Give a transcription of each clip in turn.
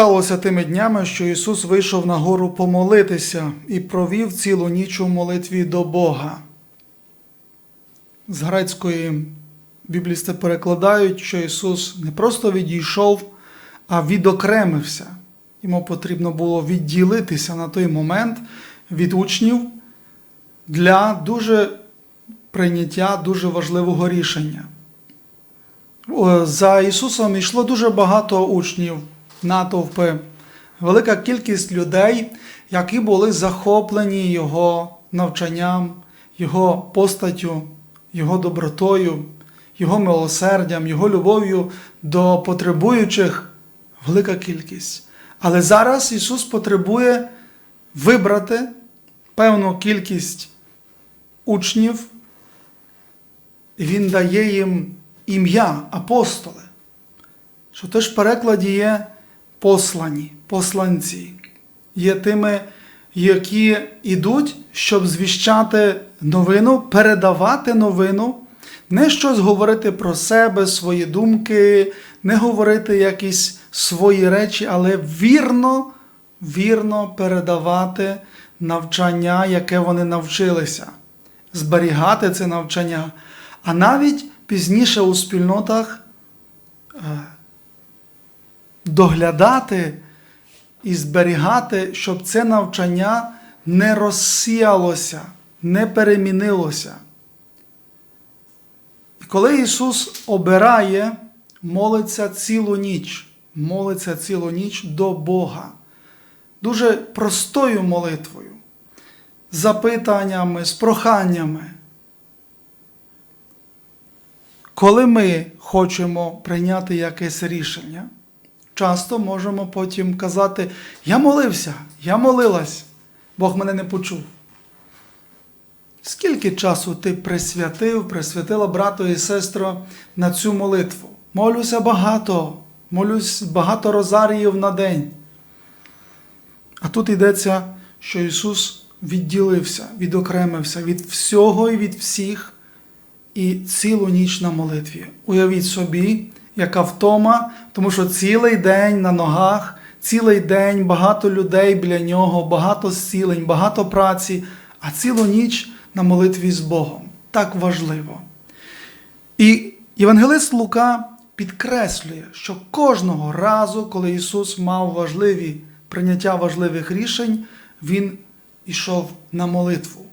сталося тими днями, що Ісус вийшов на гору помолитися і провів цілу ніч у молитві до Бога. З грецької біблісти перекладають, що Ісус не просто відійшов, а відокремився. Йому потрібно було відділитися на той момент від учнів для дуже прийняття дуже важливого рішення. За Ісусом йшло дуже багато учнів, натовпи, велика кількість людей, які були захоплені Його навчанням, Його постаттю, Його добротою, Його милосердям, Його любов'ю до потребуючих велика кількість. Але зараз Ісус потребує вибрати певну кількість учнів, і Він дає їм ім'я апостоли, що теж в перекладі є послані, посланці, є тими, які йдуть, щоб звіщати новину, передавати новину, не щось говорити про себе, свої думки, не говорити якісь свої речі, але вірно, вірно передавати навчання, яке вони навчилися, зберігати це навчання, а навіть пізніше у спільнотах е, доглядати і зберігати, щоб це навчання не розсіялося, не перемінилося. І коли Ісус обирає, молиться цілу ніч, молиться цілу ніч до Бога, дуже простою молитвою, запитаннями, з проханнями. Коли ми хочемо прийняти якесь рішення, часто можемо потім казати: Я молився, я молилась, Бог мене не почув. Скільки часу ти присвятив, присвятила брату і сестро на цю молитву? Молюся багато, молюсь багато розаріїв на день. А тут йдеться, що Ісус відділився, відокремився від всього і від всіх і цілу ніч на молитві. Уявіть собі, яка втома, тому що цілий день на ногах, цілий день багато людей біля нього, багато зцілень, багато праці, а цілу ніч на молитві з Богом. Так важливо. І Євангелист Лука підкреслює, що кожного разу, коли Ісус мав важливі прийняття важливих рішень, Він йшов на молитву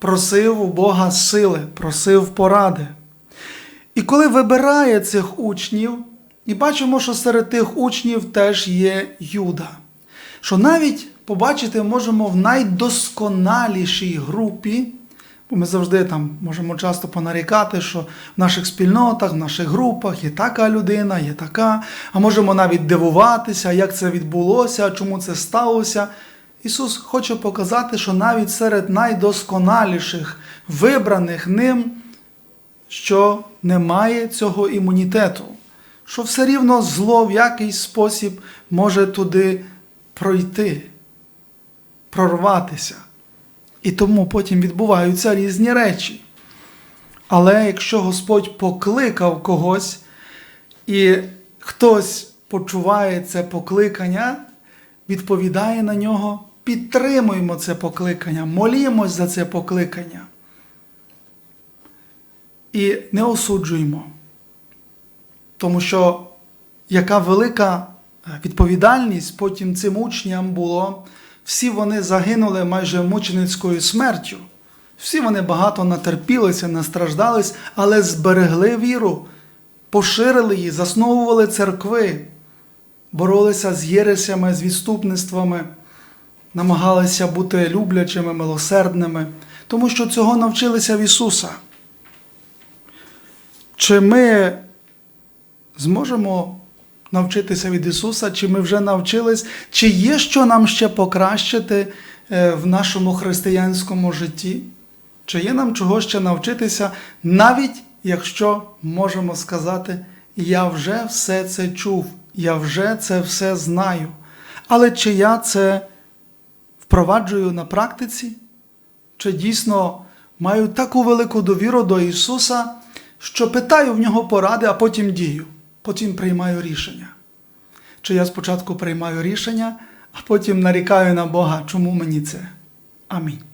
просив у Бога сили, просив поради. І коли вибирає цих учнів, і бачимо, що серед тих учнів теж є Юда, що навіть побачити можемо в найдосконалішій групі, бо ми завжди там можемо часто понарікати, що в наших спільнотах, в наших групах є така людина, є така, а можемо навіть дивуватися, як це відбулося, чому це сталося. Ісус хоче показати, що навіть серед найдосконаліших, вибраних ним, що немає цього імунітету, що все рівно зло в якийсь спосіб може туди пройти, прорватися. І тому потім відбуваються різні речі. Але якщо Господь покликав когось, і хтось почуває це покликання, відповідає на нього, підтримуємо це покликання, молімось за це покликання. І не осуджуємо. Тому що яка велика відповідальність потім цим учням було, всі вони загинули майже мученицькою смертю. Всі вони багато натерпілися, настраждались, але зберегли віру, поширили її, засновували церкви, боролися з єресями, з відступництвами, намагалися бути люблячими, милосердними, тому що цього навчилися в Ісуса. Чи ми зможемо навчитися від Ісуса, чи ми вже навчились, чи є що нам ще покращити е, в нашому християнському житті? Чи є нам чого ще навчитися, навіть якщо можемо сказати, я вже все це чув, я вже це все знаю. Але чи я це впроваджую на практиці? Чи дійсно маю таку велику довіру до Ісуса, що питаю в нього поради, а потім дію, потім приймаю рішення? Чи я спочатку приймаю рішення, а потім нарікаю на Бога, чому мені це? Амінь.